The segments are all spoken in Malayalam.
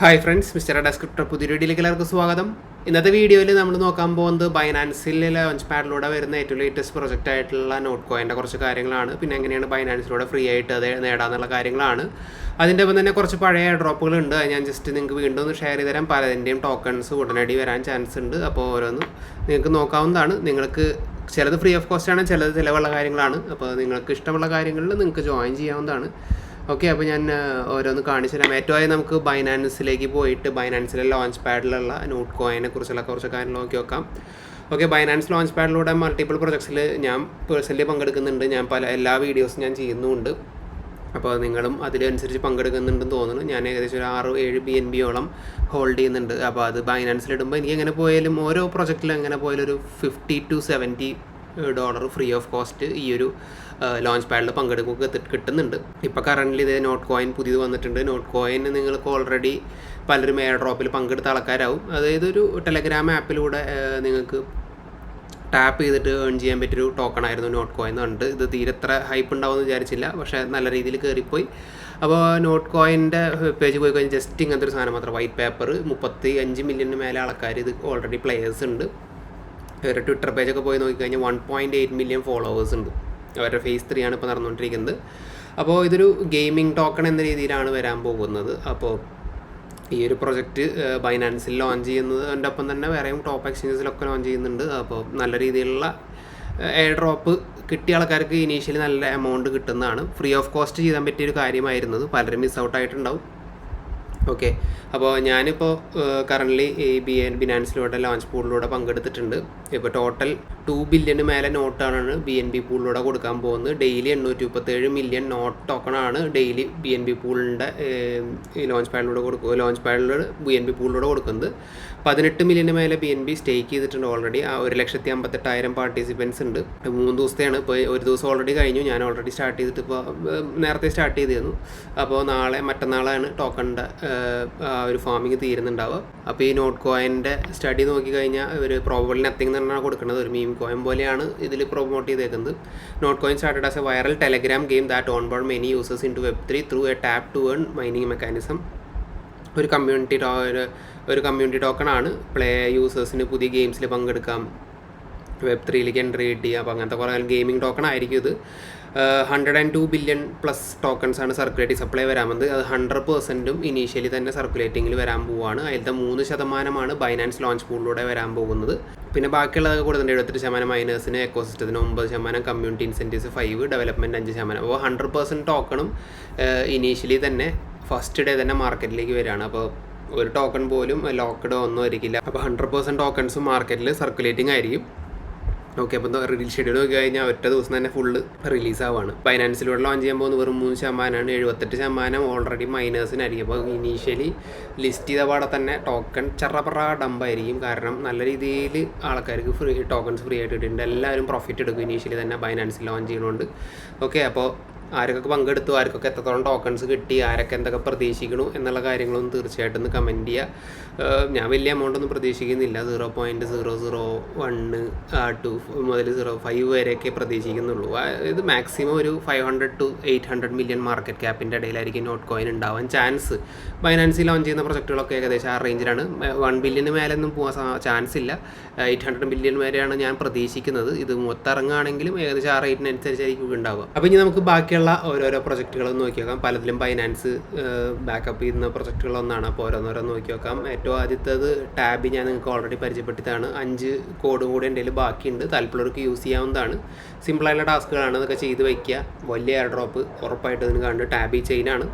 ഹായ് ഫ്രണ്ട്സ് മിസ്റ്റർ ഡെസ്ക്രിപ്റ്റർ പുതിയ വീഡിയോയിലേക്ക് എല്ലാവർക്കും സ്വാഗതം. ഇന്നത്തെ വീഡിയോയിൽ നമ്മൾ നോക്കാൻ പോകുന്നത് ബൈനാൻസിൽ ലോഞ്ച് പാഡിലൂടെ വരുന്ന ഏറ്റവും ലേറ്റസ്റ്റ് പ്രൊജക്റ്റ് ആയിട്ടുള്ള നോട്ട് കോയിന്റെ കുറച്ച് കാര്യങ്ങളാണ്. പിന്നെ എങ്ങനെയാണ് ബൈനാൻസിലൂടെ ഫ്രീ ആയിട്ട് അത് നേടാന്നുള്ള കാര്യങ്ങളാണ്. അതിന്റെ ഒപ്പം തന്നെ കുറച്ച് പഴയ ഡ്രോപ്പുകൾ ഉണ്ട്. ഞാൻ ജസ്റ്റ് നിങ്ങൾക്ക് വീണ്ടും ഒന്ന് ഷെയർ ചെയ്ത് തരാം. പലതിന്റെയും ടോക്കൺസ് ഉടനടി വരാൻ ചാൻസ് ഉണ്ട്. അപ്പോൾ ഓരോന്ന് നിങ്ങൾക്ക് നോക്കാവുന്നതാണ്. നിങ്ങൾക്ക് ചിലത് ഫ്രീ ഓഫ് കോസ്റ്റ് ആണ് ചിലത് ചിലവുള്ള കാര്യങ്ങളാണ്. അപ്പോൾ നിങ്ങൾക്ക് ഇഷ്ടമുള്ള കാര്യങ്ങളിൽ നിങ്ങൾക്ക് ജോയിൻ ചെയ്യാവുന്നതാണ്. ഓക്കെ അപ്പോൾ ഞാൻ ഓരോന്ന് കാണിച്ചു തരാം. ഏറ്റവും ആയി നമുക്ക് ബൈനാൻസിലേക്ക് പോയിട്ട് ബൈനാൻസിലെ ലോഞ്ച് പാഡിലുള്ള നോട്ട് കോയിനെ കുറിച്ചുള്ള കുറച്ച് കാര്യങ്ങൾ നോക്കി നോക്കാം. ഓക്കെ ബൈനാൻസ് ലോഞ്ച് പാഡിലൂടെ മൾട്ടിപ്പിൾ പ്രൊജക്ട്സിൽ ഞാൻ പേഴ്സണലി പങ്കെടുക്കുന്നുണ്ട്. ഞാൻ പല എല്ലാ വീഡിയോസും ഞാൻ ചെയ്യുന്നുമുണ്ട് അപ്പോൾ നിങ്ങളും അതിനനുസരിച്ച് പങ്കെടുക്കുന്നുണ്ടെന്ന് തോന്നുന്നു. ഞാൻ ഏകദേശം ഒരു ആറ് ഏഴ് ബി എൻ ബിയോളം ഹോൾഡ് ചെയ്യുന്നുണ്ട്. അപ്പോൾ അത് ബൈനാൻസിലിടുമ്പോൾ എനിക്ക് എങ്ങനെ പോയാലും ഓരോ പ്രൊജക്റ്റിലും എങ്ങനെ പോയാലും ഒരു fifty to seventy dollar free of cost ഈ ഒരു ലോഞ്ച് പാഡിൽ പങ്കെടുക്കുക കിട്ടുന്നുണ്ട്. ഇപ്പോൾ കറന്റ് ഇതേ നോട്ട് കോയിൻ പുതിയത് വന്നിട്ടുണ്ട്. നോട്ട് കോയിൻ നിങ്ങൾക്ക് ഓൾറെഡി പലരും എയർ ഡ്രോപ്പിൽ പങ്കെടുത്ത ആൾക്കാരാവും. അതായത് ഒരു ടെലഗ്രാം ആപ്പിലൂടെ നിങ്ങൾക്ക് ടാപ്പ് ചെയ്തിട്ട് ഏൺ ചെയ്യാൻ പറ്റിയൊരു ടോക്കൺ ആയിരുന്നു നോട്ട് കോയിൻ ഉണ്ട് ഇത് തീരെ എത്ര ഹൈപ്പ് ഉണ്ടാവുമെന്ന് വിചാരിച്ചില്ല. പക്ഷേ നല്ല രീതിയിൽ കയറിപ്പോയി അപ്പോൾ നോട്ട് കോയിന്റെ പേജ് പോയി കഴിഞ്ഞാൽ ജസ്റ്റ് ഇങ്ങനത്തെ ഒരു സാധനം മാത്രം. വൈറ്റ് പേപ്പർ മുപ്പത്തി അഞ്ച് മില്യണിന് മേലെ ആൾക്കാർ ഇത് ഓൾറെഡി പ്ലെയേഴ്സ് ഉണ്ട്. അവരുടെ ട്വിറ്റർ പേജൊക്കെ പോയി നോക്കിക്കഴിഞ്ഞാൽ one point eight million followers ഉണ്ട്. അവരുടെ ഫേസ് ത്രീ ആണ് ഇപ്പോൾ നടന്നുകൊണ്ടിരിക്കുന്നത്. അപ്പോൾ ഇതൊരു ഗെയിമിംഗ് ടോക്കൺ എന്ന രീതിയിലാണ് വരാൻ പോകുന്നത്. അപ്പോൾ ഈ ഒരു പ്രൊജക്റ്റ് ബൈനാൻസിൽ ലോഞ്ച് ചെയ്യുന്നതിന്റെ ഒപ്പം തന്നെ വേറെയും ടോപ്പ് എക്സ്ചേഞ്ചസിലൊക്കെ ലോഞ്ച് ചെയ്യുന്നുണ്ട്. അപ്പോൾ നല്ല രീതിയിലുള്ള എയർ ഡ്രോപ്പ് കിട്ടിയ ആൾക്കാർക്ക് ഇനീഷ്യലി നല്ല എമൗണ്ട് കിട്ടുന്നതാണ്. ഫ്രീ ഓഫ് കോസ്റ്റ് ചെയ്യാൻ പറ്റിയൊരു കാര്യമായിരുന്നത് പലരും മിസ് ഔട്ട് ആയിട്ടുണ്ടാവും. ഓക്കെ അപ്പോൾ ഞാനിപ്പോൾ കറന്റ്ലി ഈ ബി എൻ ബിനാൻസിലൂടെ ലോഞ്ച് പൂളിലൂടെ പങ്കെടുത്തിട്ടുണ്ട്. ഇപ്പോൾ ടോട്ടൽ ടു ബില്യന് മേലെ നോട്ടാണ് ബി എൻ ബി പൂളിലൂടെ കൊടുക്കാൻ പോകുന്നത്. ഡെയിലി എണ്ണൂറ്റി മുപ്പത്തേഴ് മില്യൺ നോട്ട് ടോക്കണാണ് ഡെയിലി ബി എൻ ബി പൂളിന്റെ ലോഞ്ച് പാഡിലൂടെ കൊടുക്കുക ലോഞ്ച് പാഡിലൂടെ ബി എൻ ബി പൂളിലൂടെ കൊടുക്കുന്നത്. പതിനെട്ട് മില്യന് മേലെ ബി എൻ ബി സ്റ്റേക്ക് ചെയ്തിട്ടുണ്ട് ഓൾറെഡി ആ ഒരു ലക്ഷത്തി അമ്പത്തെട്ടായിരം പാർട്ടിസിപ്പൻസ് ഉണ്ട്. മൂന്ന് ദിവസത്തെയാണ്. ഇപ്പോൾ ഒരു ദിവസം ഓൾറെഡി കഴിഞ്ഞു. ഞാൻ ഓൾറെഡി സ്റ്റാർട്ട് ചെയ്തിട്ട് ഇപ്പോൾ നേരത്തെ സ്റ്റാർട്ട് ചെയ്തിരുന്നു. അപ്പോൾ നാളെ മറ്റന്നാളാണ് ടോക്കണിന്റെ ഒരു ഫാമിങ് തീരുന്നുണ്ടാവുക. അപ്പോൾ ഈ നോട്ട് കോയിന്റെ സ്റ്റഡി നോക്കി കഴിഞ്ഞാൽ ഒരു പ്രോബബിൾ നത്തിങ് പറഞ്ഞാൽ കൊടുക്കുന്നത് ഒരു മീം കോയിൻ പോലെയാണ് ഇതിൽ പ്രൊമോട്ട് ചെയ്തേക്കുന്നത്. Not coin started as a viral Telegram game that on board many users into web three through a tap to earn mining mechanism ഒരു കമ്മ്യൂണിറ്റി ടോ ഒരു കമ്മ്യൂണിറ്റി ടോക്കൺ ആണ്. പ്ലേ യൂസേഴ്സിന് പുതിയ ഗെയിംസിൽ പങ്കെടുക്കാം. വെബ് ത്രീയിലേക്ക് എൻട്രി കിട്ടിയ അപ്പോൾ അങ്ങനത്തെ കുറേ ഗെയിമിംഗ് ടോക്കൺ ആയിരിക്കും ഇത്. Hundred and two billion plus tokens ആണ് സർക്കുലേറ്റിംഗ് സപ്ലൈ വരാമെന്ന്. അത് ഹൺഡ്രഡ് പെർസെന്റും ഇനീഷ്യലി തന്നെ സർക്കുലേറ്റിംഗിൽ വരാൻ പോവുകയാണ് അതിലത്തെ മൂന്ന് ശതമാനമാണ് ബൈനാൻസ് ലോഞ്ച് പൂളിലൂടെ വരാൻ പോകുന്നത്. പിന്നെ ബാക്കിയുള്ളതൊക്കെ കൊടുത്തിട്ടുണ്ട്. എഴുപത്തെട്ട് ശതമാനം മൈനേഴ്സിന് എക്കോസിസ്റ്റത്തിന് ഒമ്പത് ശതമാനം കമ്മ്യൂണിറ്റി ഇൻസെന്റീവ്സ് ഫൈവ് ഡെവലപ്മെന്റ് അഞ്ച് ശതമാനം. അപ്പോൾ ഹൺഡ്രഡ് പെർസെന്റ് ടോക്കണും ഇനീഷ്യലി തന്നെ ഫസ്റ്റ് ഡേ തന്നെ മാർക്കറ്റിലേക്ക് വരികയാണ് അപ്പോൾ ഒരു ടോക്കൺ പോലും ലോക്ക്ഡോ ഒന്നും ആയിരിക്കില്ല. അപ്പോൾ ഹൺഡ്രഡ് പെർസെന്റ് ടോക്കൺസും മാർക്കറ്റിൽ സർക്കുലേറ്റിംഗ് ആയിരിക്കും. ഓക്കെ അപ്പോൾ റിലീസ് ഷെഡ്യൂൾ നോക്കി കഴിഞ്ഞാൽ ഒറ്റ ദിവസം തന്നെ ഫുള്ള് റിലീസ് ആവാണ്. ഫൈനാൻസിലൂടെ ലോഞ്ച് ചെയ്യാൻ പോകുന്ന വെറും മൂന്ന് ശതമാനമാണ് എഴുപത്തെട്ട് ശതമാനം ഓൾറെഡി മൈനേഴ്സിനായിരിക്കും അപ്പോൾ ഇനീഷ്യലി ലിസ്റ്റ് ചെയ്ത പാടെ തന്നെ ടോക്കൺ ചറപറ ഡമ്പായിരിക്കും കാരണം നല്ല രീതിയിൽ ആൾക്കാർക്ക് ഫ്രീ ടോക്കൺസ് ഫ്രീ ആയിട്ട് കിട്ടിയിട്ടുണ്ട്. എല്ലാവരും പ്രോഫിറ്റ് എടുക്കും ഇനീഷ്യലി തന്നെ. ഫൈനാൻസിൽ ലോഞ്ച് ചെയ്യണോണ്ട് ഓക്കെ അപ്പോൾ ആരൊക്കെ പങ്കെടുത്തു ആർക്കൊക്കെ എത്രത്തോളം ടോക്കൺസ് കിട്ടി ആരൊക്കെ എന്തൊക്കെ പ്രതീക്ഷിക്കണു എന്നുള്ള കാര്യങ്ങളൊന്നും തീർച്ചയായിട്ടും ഒന്ന് കമന്റ് ചെയ്യുക ഞാൻ വലിയ എമൗണ്ട് ഒന്നും പ്രതീക്ഷിക്കുന്നില്ല. Zero point zero zero one to മുതൽ സീറോ ഫൈവ് വരെയൊക്കെ പ്രതീക്ഷിക്കുന്നുള്ളൂ. ഇത് മാക്സിമം ഒരു five hundred to eight hundred million market ക്യാപ്പിന്റെ ഇടയിലായിരിക്കും നോട്ട് കോയിൻ ഉണ്ടാവാൻ ചാൻസ് ബൈനാൻസിൽ ലോഞ്ച് ചെയ്യുന്ന പ്രൊജക്റ്റുകളൊക്കെ ഏകദേശം ആ റേഞ്ചിലാണ് വൺ ബില്യന് മേലൊന്നും പോകാൻ ചാൻസ് ഇല്ല. എയ്റ്റ് ഹൺഡ്രഡ് മില്യൺ വരെയാണ് ഞാൻ പ്രതീക്ഷിക്കുന്നത്. ഇത് മൊത്തം ഇറങ്ങുകയാണെങ്കിലും ഏകദേശം ആ റേറ്റിനനുസരിച്ചായിരിക്കും ഉണ്ടാവുക. അപ്പോൾ ഇനി നമുക്ക് ബാക്കിയുള്ള ഓരോരോ പ്രൊജക്റ്റുകൾ നോക്കി നോക്കാം പലതിലും ഫൈനാൻസ് ബാക്കപ്പ് ചെയ്യുന്ന പ്രൊജക്റ്റുകളൊന്നാണ് അപ്പോൾ ഓരോന്നോരോന്ന് നോക്കി നോക്കാം ഏറ്റവും ആദ്യത്തേത് ടാബ് ഞാൻ നിങ്ങൾക്ക് ഓൾറെഡി പരിചയപ്പെടുത്തിയതാണ്. അഞ്ച് കോഡും കൂടി എന്റെ ബാക്കിയുണ്ട്. താല്പര്യമുള്ളവർക്ക് യൂസ് ചെയ്യാവുന്നതാണ്. സിമ്പിളായിട്ടുള്ള ടാസ്കുകളാണ് അതൊക്കെ ചെയ്ത് വയ്ക്കുക വലിയ എയർ ഡ്രോപ്പ് ഉറപ്പായിട്ട് ഇതിന് കണ്ട് ടാബി ചെയിനാണ്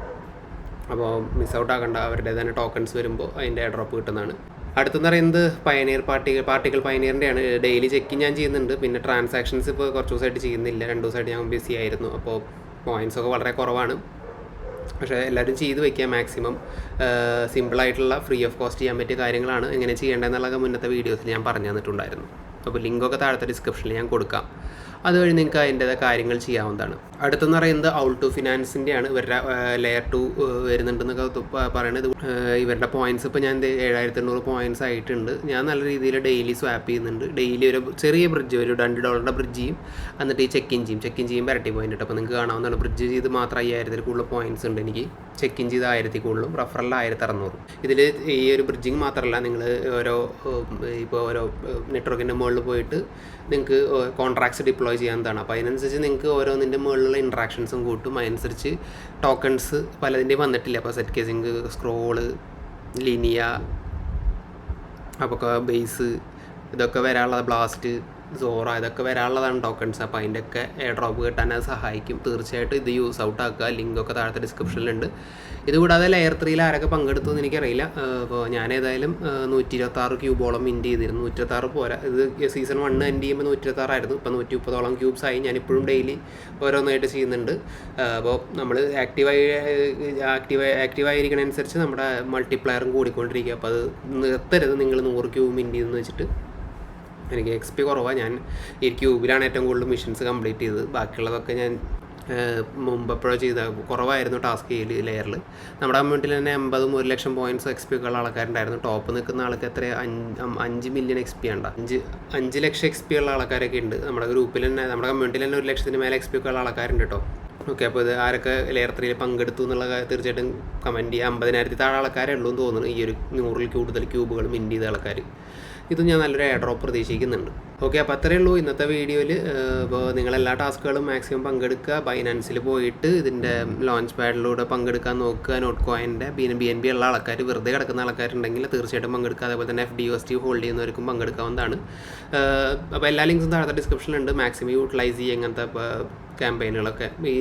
അപ്പോൾ മിസ് ഔട്ട് ആക്കണ്ട. അവരുടെ തന്നെ ടോക്കൺസ് വരുമ്പോൾ അതിന്റെ ഡ്രോപ്പ് കിട്ടുന്നതാണ്. അടുത്തെന്ന് പറയുന്നത് പയനീർ പാർട്ടികൾ പാർട്ടികൾ പയനീറിന്റെയാണ് ഡെയിലി ചെക്കിങ് ഞാൻ ചെയ്യുന്നുണ്ട്. പിന്നെ ട്രാൻസാക്ഷൻസ് ഇപ്പോൾ കുറച്ച് ദിവസമായിട്ട് ചെയ്യുന്നില്ല. രണ്ട് ദിവസമായിട്ട് ഞാൻ ബിസി ആയിരുന്നു. അപ്പോൾ പോയിന്റ്സ് ഒക്കെ വളരെ കുറവാണ്. പക്ഷേ എല്ലാവരും ചെയ്ത് വയ്ക്കുക മാക്സിമം സിമ്പിളായിട്ടുള്ള ഫ്രീ ഓഫ് കോസ്റ്റ് ചെയ്യാൻ പറ്റിയ കാര്യങ്ങളാണ്. എങ്ങനെ ചെയ്യേണ്ടതെന്നുള്ളത് മുന്നത്തെ വീഡിയോസിൽ ഞാൻ പറഞ്ഞു തന്നിട്ടുണ്ടായിരുന്നു. അപ്പോൾ ലിങ്കൊക്കെ താഴത്തെ ഡിസ്ക്രിപ്ഷനിൽ ഞാൻ കൊടുക്കാം. അതുവഴി നിങ്ങൾക്ക് അതിന്റെതായ കാര്യങ്ങൾ ചെയ്യാവുന്നതാണ്. അടുത്തെന്ന് പറയുന്നത് ഔട്ട് ടു ഫിനാൻസിന്റെയാണ് ഇവരുടെ ലെയർ ടു വരുന്നുണ്ടെന്നൊക്കെ പറയുന്നത് ഇവരുടെ പോയിന്റ്സ് ഇപ്പോൾ ഞാൻ ഏഴായിരത്തി എണ്ണൂറ് പോയിന്റ്സ് ആയിട്ടുണ്ട്. ഞാൻ നല്ല രീതിയിൽ ഡെയിലി സ്വാപ്പ് ചെയ്യുന്നുണ്ട്. ഡെയിലി ഒരു ചെറിയ ബ്രിഡ്ജ് ഒരു രണ്ട് ഡോളറിന്റെ ബ്രിഡ്ജ് ചെയ്യും. എന്നിട്ട് ഈ ചെക്ക് ഇൻ ചെയ്യും ചെക്ക് ഇൻ വരട്ടി പോയിന്റ് അപ്പോൾ നിങ്ങൾക്ക് കാണാവുന്നതാണ്. ബ്രിഡ്ജ് ചെയ്ത് മാത്രം അയ്യായിരത്തിൽ കൂടുതൽ പോയിന്റ്സ് ഉണ്ട് എനിക്ക്. ചെക്ക് ഇൻ ചെയ്ത് ആയിരത്തി കൂടുതലും. റഫറൽ ആയിരത്തി അറുന്നൂറും ഇതിൽ ഈ ഒരു ബ്രിഡ്ജിങ് മാത്രമല്ല നിങ്ങൾ ഓരോ ഇപ്പോൾ ഓരോ നെറ്റ്വർക്കിന്റെ മുകളിൽ പോയിട്ട് നിങ്ങൾക്ക് കോൺട്രാക്ട്സ് ഡിപ്ലോയ് ചെയ്യാവുന്നതാണ് അപ്പോൾ അതിനനുസരിച്ച് നിങ്ങൾക്ക് ഓരോന്നിന്റെ മുകളിലുള്ള ഇൻട്രാക്ഷൻസും കൂട്ടും. അതിനനുസരിച്ച് ടോക്കൺസ് പലതിന്റെയും വന്നിട്ടില്ല? അപ്പോൾ സെറ്റ് കേസിങ് സ്ക്രോൾ ലിനിയ അപ്പോൾ ബേസ് ഇതൊക്കെ വരാനുള്ള ബ്ലാസ്റ്റ് സോറ ഇതൊക്കെ വരാനുള്ളതാണ് ടോക്കൺസ് അപ്പോൾ അതിന്റെയൊക്കെ എയർ ഡ്രോപ്പ് കിട്ടാൻ സഹായിക്കും. തീർച്ചയായിട്ടും ഇത് യൂസ് ഔട്ട് ആക്കുക. ലിങ്കൊക്കെ താഴത്തെ ഡിസ്ക്രിപ്ഷനിലുണ്ട് ഇതുകൂടാതെ ലെയർ ത്രീയിൽ ആരൊക്കെ പങ്കെടുത്തു എന്ന് എനിക്കറിയില്ല അപ്പോൾ ഞാൻ ഏതായാലും നൂറ്റി ഇരുപത്താറ് ക്യൂബോളം മിന്റ് ചെയ്തിരുന്നു. നൂറ്റി ഇരുപത്താറ് പോരാ. ഇത് സീസൺ വൺ എൻഡ് ചെയ്യുമ്പോൾ നൂറ്റി ഇരുപത്താറായിരുന്നു ഇപ്പോൾ നൂറ്റി മുപ്പതോളം ക്യൂബ്സ് ആയി. ഞാൻ ഇപ്പോഴും ഡെയിലി ഓരോന്നായിട്ട് ചെയ്യുന്നുണ്ട്. അപ്പോൾ നമ്മൾ ആക്റ്റീവായി ആക്റ്റീവ് ആക്റ്റീവായിരിക്കണനുസരിച്ച് നമ്മുടെ മൾട്ടിപ്ലയറും കൂടിക്കൊണ്ടിരിക്കുക. അപ്പോൾ അത് നിർത്തരുത്. നിങ്ങൾ നൂറ് ക്യൂബ് മിന്റ് ചെയ്തെന്ന് വെച്ചിട്ട്. എനിക്ക് എക്സ് പി കുറവാണ് ഞാൻ ഈ ക്യൂബിലാണ് ഏറ്റവും കൂടുതൽ മിഷൻസ് കംപ്ലീറ്റ് ചെയ്തത്. ബാക്കിയുള്ളതൊക്കെ ഞാൻ മുമ്പ് എപ്പോഴോ ചെയ്ത കുറവായിരുന്നു ടാസ്ക് ചെയ്യൽ ലെയറിൽ നമ്മുടെ കമ്മ്യൂണിറ്റിയിൽ തന്നെ എൺപതും ഒരു ലക്ഷം പോയിന്റ്സ് എക്സ് പി ഉള്ള ആൾക്കാരുണ്ടായിരുന്നു. ടോപ്പ് നിൽക്കുന്ന ആൾക്ക് എത്ര? അഞ്ച് മില്യൺ എക്സ് പി ഉണ്ട് അഞ്ച് അഞ്ച് ലക്ഷം എക്സ് പി ഉള്ള ആൾക്കാരൊക്കെ ഉണ്ട്. നമ്മുടെ ഗ്രൂപ്പിൽ തന്നെ നമ്മുടെ കമ്മ്യൂണിറ്റിയിൽ തന്നെ ഒരു ലക്ഷത്തിന് മേലെ എക്സ് പി ഉള്ള ആൾക്കാരുണ്ട് കേട്ടോ ഓക്കെ അപ്പോൾ ഇത് ആരൊക്കെ ലെയർ ത്രീയിൽ പങ്കെടുത്തു എന്നുള്ള തീർച്ചയായിട്ടും കമന്റ് ചെയ്യുക അമ്പതിനായിരത്തി താഴെ ആൾക്കാരേ ഉള്ളൂ എന്ന് തോന്നുന്നു ഈ ഒരു നൂറിൽ കൂടുതൽ ക്യൂബുകൾ മിന്റ് ചെയ്ത ആൾക്കാർ. ഇത് ഞാൻ നല്ലൊരു എയർ ഡ്രോപ്പ് പ്രതീക്ഷിക്കുന്നുണ്ട്. ഓക്കെ അപ്പോൾ അത്രയേ ഉള്ളൂ ഇന്നത്തെ വീഡിയോയിൽ. ഇപ്പോൾ നിങ്ങൾ എല്ലാ ടാസ്കുകളും മാക്സിമം പങ്കെടുക്കുക. ബൈനാൻസിൽ പോയിട്ട് ഇതിന്റെ ലോഞ്ച് പാഡിലൂടെ പങ്കെടുക്കാൻ നോക്കുക. നോട്ട് കോയിന്റെ ബി ബി എൻ ബി ഉള്ള ആൾക്കാർ വെറുതെ കിടക്കുന്ന ആൾക്കാരുണ്ടെങ്കിൽ തീർച്ചയായിട്ടും പങ്കെടുക്കുക. അതേപോലെ തന്നെ F D S T hold ചെയ്യുന്നവർക്കും പങ്കെടുക്കാവുന്നതാണ്. അപ്പോൾ എല്ലാ ലിങ്ക്സും താഴത്തെ ഡിസ്ക്രിപ്ഷനിലുണ്ട് മാക്സിമം യൂട്ടിലൈസ് ചെയ്യുക ഇങ്ങനത്തെ ക്യാമ്പയിനുകളൊക്കെ ഈ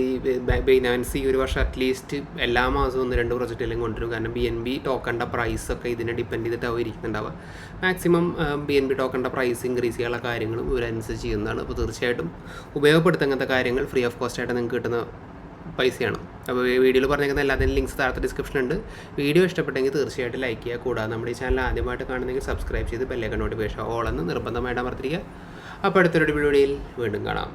ബൈനാൻസി ഒരു വർഷം അറ്റ്ലീസ്റ്റ് എല്ലാ മാസവും ഒന്ന് രണ്ട് പ്രൊജക്റ്റിലും കൊണ്ടുവരും. കാരണം ബി എൻ ബി ടോക്കണ്ട പ്രൈസ് ഒക്കെ ഇതിനെ ഡിപ്പെൻഡ് ചെയ്തിട്ടാവും ഇരിക്കുന്നുണ്ടാവുക. മാക്സിമം ബി എൻ ബി ടോക്കണ്ട പ്രൈസ് ഇൻക്രീസ് ചെയ്യാനുള്ള കാര്യങ്ങളും ഇവരനുസരിച്ച് ചെയ്യുന്നതാണ്. അപ്പോൾ തീർച്ചയായിട്ടും ഉപയോഗപ്പെടുത്തുന്ന അങ്ങനത്തെ കാര്യങ്ങൾ ഫ്രീ ഓഫ് കോസ്റ്റ് ആയിട്ട് നിങ്ങൾക്ക് കിട്ടുന്ന പൈസയാണ്. അപ്പോൾ ഈ വീഡിയോയിൽ പറഞ്ഞിരിക്കുന്ന എല്ലാത്തിനും ലിങ്ക്സ് താഴത്തെ ഡിസ്ക്രിപ്ഷനുണ്ട് വീഡിയോ ഇഷ്ടപ്പെട്ടെങ്കിൽ തീർച്ചയായിട്ടും ലൈക്ക് ചെയ്യുക. കൂടാതെ നമ്മുടെ ഈ ചാനൽ ആദ്യമായിട്ട് കാണുന്നെങ്കിൽ സബ്സ്ക്രൈബ് ചെയ്ത് ബെല്ലേക്കൺ നോട്ടിഫിക്കേഷൻ ഓളെന്ന് നിർബന്ധമായിട്ട് അമർത്തിരിക്കുക. അപ്പോൾ അടുത്തൊരു വീഡിയോയിൽ വീണ്ടും കാണാം.